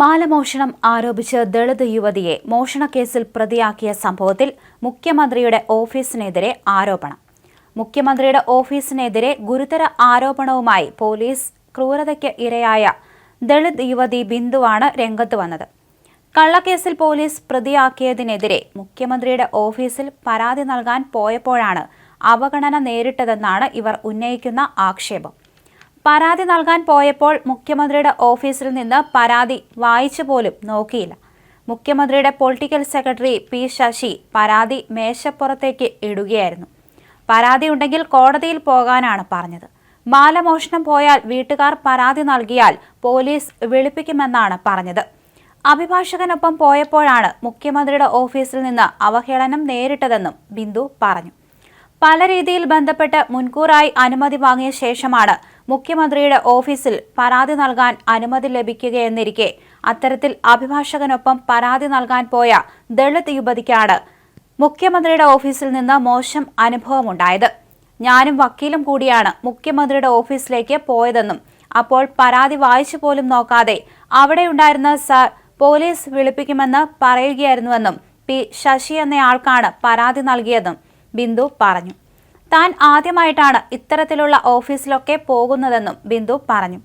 മാലമോഷണം ആരോപിച്ച് ദളിത് യുവതിയെ മോഷണക്കേസിൽ പ്രതിയാക്കിയ സംഭവത്തിൽ മുഖ്യമന്ത്രിയുടെ ഓഫീസിനെതിരെ ആരോപണം. മുഖ്യമന്ത്രിയുടെ ഓഫീസിനെതിരെ ഗുരുതര ആരോപണവുമായി പോലീസ് ക്രൂരതയ്ക്ക് ഇരയായ ദളിത് യുവതി ബിന്ദുവാണ് രംഗത്ത് വന്നത്. കള്ളക്കേസിൽ പോലീസ് പ്രതിയാക്കിയതിനെതിരെ മുഖ്യമന്ത്രിയുടെ ഓഫീസിൽ പരാതി നൽകാൻ പോയപ്പോഴാണ് അവഗണന നേരിട്ടതെന്നാണ് ഇവർ ഉന്നയിക്കുന്ന ആക്ഷേപം. പരാതി നൽകാൻ പോയപ്പോൾ മുഖ്യമന്ത്രിയുടെ ഓഫീസിൽ നിന്ന് പരാതി വായിച്ചു പോലും നോക്കിയില്ല. മുഖ്യമന്ത്രിയുടെ പൊളിറ്റിക്കൽ സെക്രട്ടറി പി ശശി പരാതി മേശപ്പുറത്തേക്ക് ഇടുകയായിരുന്നു. പരാതി ഉണ്ടെങ്കിൽ കോടതിയിൽ പോകാനാണ് പറഞ്ഞത്. മാലമോഷണം പോയാൽ വീട്ടുകാർ പരാതി നൽകിയാൽ പോലീസ് വിളിപ്പിക്കുമെന്നാണ് പറഞ്ഞത്. അഭിഭാഷകനൊപ്പം പോയപ്പോഴാണ് മുഖ്യമന്ത്രിയുടെ ഓഫീസിൽ നിന്ന് അവഹേളനം നേരിട്ടതെന്നും ബിന്ദു പറഞ്ഞു. പല രീതിയിൽ ബന്ധപ്പെട്ട് മുൻകൂറായി അനുമതി വാങ്ങിയ ശേഷമാണ് മുഖ്യമന്ത്രിയുടെ ഓഫീസിൽ പരാതി നൽകാൻ അനുമതി ലഭിക്കുകയെന്നിരിക്കെ അത്തരത്തിൽ അഭിഭാഷകനൊപ്പം പരാതി നൽകാൻ പോയ ദളിത് യുവതിക്കാണ് മുഖ്യമന്ത്രിയുടെ ഓഫീസിൽ നിന്ന് മോശം അനുഭവമുണ്ടായത്. ഞാനും വക്കീലും കൂടിയാണ് മുഖ്യമന്ത്രിയുടെ ഓഫീസിലേക്ക് പോയതെന്നും അപ്പോൾ പരാതി വായിച്ചു പോലും നോക്കാതെ അവിടെയുണ്ടായിരുന്ന സാർ പോലീസ് വിളിപ്പിക്കുമെന്ന് പറയുകയായിരുന്നുവെന്നും പി ശശി എന്നയാൾക്കാണ് പരാതി നൽകിയതെന്നും ബിന്ദു പറഞ്ഞു. താൻ ആദ്യമായിട്ടാണ് ഇത്തരത്തിലുള്ള ഓഫീസിലൊക്കെ പോകുന്നതെന്നും ബിന്ദു പറഞ്ഞു.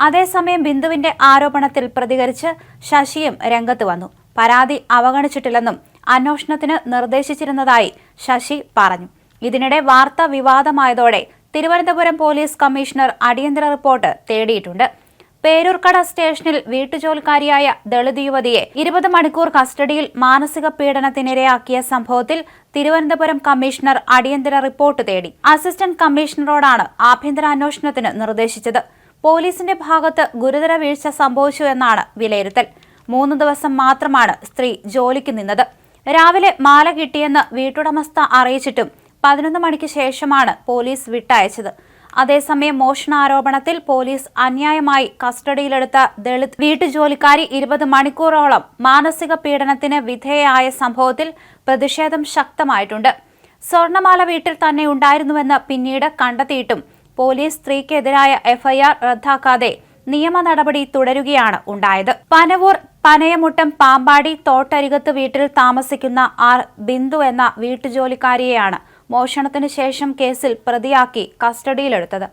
അതേസമയം ബിന്ദുവിന്റെ ആരോപണത്തിൽ പ്രതികരിച്ച് ശശിയും രംഗത്ത് വന്നു. പരാതി അവഗണിച്ചിട്ടില്ലെന്നും അന്വേഷണത്തിന് നിർദ്ദേശിച്ചിരുന്നതായി ശശി പറഞ്ഞു. ഇതിനിടെ വാർത്ത വിവാദമായതോടെ തിരുവനന്തപുരം പോലീസ് കമ്മീഷണർ അടിയന്തര റിപ്പോർട്ട് തേടിയിട്ടുണ്ട്. പേരൂർക്കട സ്റ്റേഷനിൽ വീട്ടുജോലിക്കാരിയായ ദളിത് യുവതിയെ ഇരുപത് മണിക്കൂർ കസ്റ്റഡിയിൽ മാനസിക പീഡനത്തിനിരയാക്കിയ സംഭവത്തിൽ തിരുവനന്തപുരം കമ്മീഷണർ അടിയന്തര റിപ്പോർട്ട് തേടി. അസിസ്റ്റന്റ് കമ്മീഷണറോടാണ് ആഭ്യന്തര അന്വേഷണത്തിന് നിർദ്ദേശിച്ചത്. പോലീസിന്റെ ഭാഗത്ത് ഗുരുതര വീഴ്ച സംഭവിച്ചു എന്നാണ് വിലയിരുത്തൽ. മൂന്ന് ദിവസം മാത്രമാണ് സ്ത്രീ ജോലിക്ക് നിന്നത്. രാവിലെ മാല കിട്ടിയെന്ന് വീട്ടുടമസ്ഥ അറിയിച്ചിട്ടും പതിനൊന്ന് മണിക്ക് ശേഷമാണ് പോലീസ് വിട്ടയച്ചത്. അതേസമയം മോഷണാരോപണത്തിൽ പോലീസ് അന്യായമായി കസ്റ്റഡിയിലെടുത്ത ദളിത് വീട്ടുജോലിക്കാരി ഇരുപത് മണിക്കൂറോളം മാനസിക പീഡനത്തിന് വിധേയയായ സംഭവത്തിൽ പ്രതിഷേധം ശക്തമായിട്ടുണ്ട്. സ്വർണമാല വീട്ടിൽ തന്നെ ഉണ്ടായിരുന്നുവെന്ന് പിന്നീട് കണ്ടെത്തിയിട്ടും പോലീസ് സ്ത്രീക്കെതിരായ എഫ്ഐആർ റദ്ദാക്കാതെ നിയമ നടപടി തുടരുകയാണ് ഉണ്ടായത്. പനവൂർ പനയമുട്ടം പാമ്പാടി തോട്ടരികത്ത് വീട്ടിൽ താമസിക്കുന്ന ആർ ബിന്ദു എന്ന വീട്ടുജോലിക്കാരിയെയാണ് മോഷണത്തിനു ശേഷം കേസിൽ പ്രതിയാക്കി കസ്റ്റഡിയിലെടുത്തത്.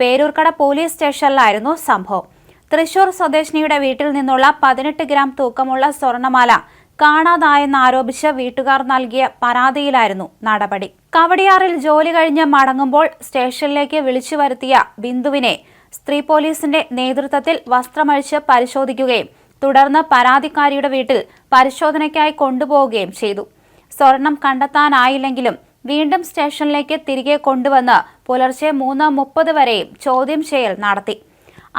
പേരൂർക്കട പോലീസ് സ്റ്റേഷനിലായിരുന്നു സംഭവം. തൃശൂർ സ്വദേശിനിയുടെ വീട്ടിൽ നിന്നുള്ള പതിനെട്ട് ഗ്രാം തൂക്കമുള്ള സ്വർണമാല കാണാതായെന്നാരോപിച്ച് വീട്ടുകാർ നൽകിയ പരാതിയിലായിരുന്നു നടപടി. കവടിയാറിൽ ജോലി കഴിഞ്ഞ് മടങ്ങുമ്പോൾ സ്റ്റേഷനിലേക്ക് വിളിച്ചു വരുത്തിയ ബിന്ദുവിനെ സ്ത്രീ പോലീസിന്റെ നേതൃത്വത്തിൽ വസ്ത്രമഴിച്ച് പരിശോധിക്കുകയും തുടർന്ന് പരാതിക്കാരിയുടെ വീട്ടിൽ പരിശോധനയ്ക്കായി കൊണ്ടുപോവുകയും ചെയ്തു. സ്വർണം കണ്ടെത്താനായില്ലെങ്കിലും വീണ്ടും സ്റ്റേഷനിലേക്ക് തിരികെ കൊണ്ടുവന്ന് പുലർച്ചെ മൂന്ന് മുപ്പത് വരെയും ചോദ്യം ചെയ്യൽ നടത്തി.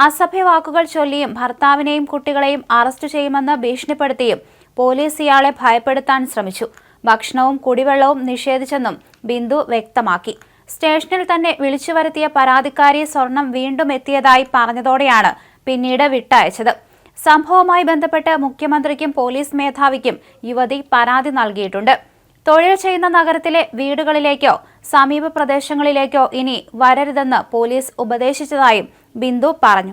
അസഭ്യവാക്കുകൾ ചൊല്ലിയും ഭർത്താവിനെയും കുട്ടികളെയും അറസ്റ്റ് ചെയ്യുമെന്ന് ഭീഷണിപ്പെടുത്തിയും പോലീസ് ഇയാളെ ഭയപ്പെടുത്താൻ ശ്രമിച്ചു. ഭക്ഷണവും കുടിവെള്ളവും നിഷേധിച്ചെന്നും ബിന്ദു വ്യക്തമാക്കി. സ്റ്റേഷനിൽ തന്നെ വിളിച്ചു വരുത്തിയ പരാതിക്കാരി സ്വർണം വീണ്ടും എത്തിയതായി പറഞ്ഞതോടെയാണ് പിന്നീട് വിട്ടയച്ചത്. സംഭവവുമായി ബന്ധപ്പെട്ട് മുഖ്യമന്ത്രിക്കും പോലീസ് മേധാവിക്കും യുവതി പരാതി നൽകിയിട്ടുണ്ട്. തൊഴിൽ ചെയ്യുന്ന നഗരത്തിലെ വീടുകളിലേക്കോ സമീപ പ്രദേശങ്ങളിലേക്കോ ഇനി വരരുതെന്ന് പോലീസ് ഉപദേശിച്ചതായും ബിന്ദു പറഞ്ഞു.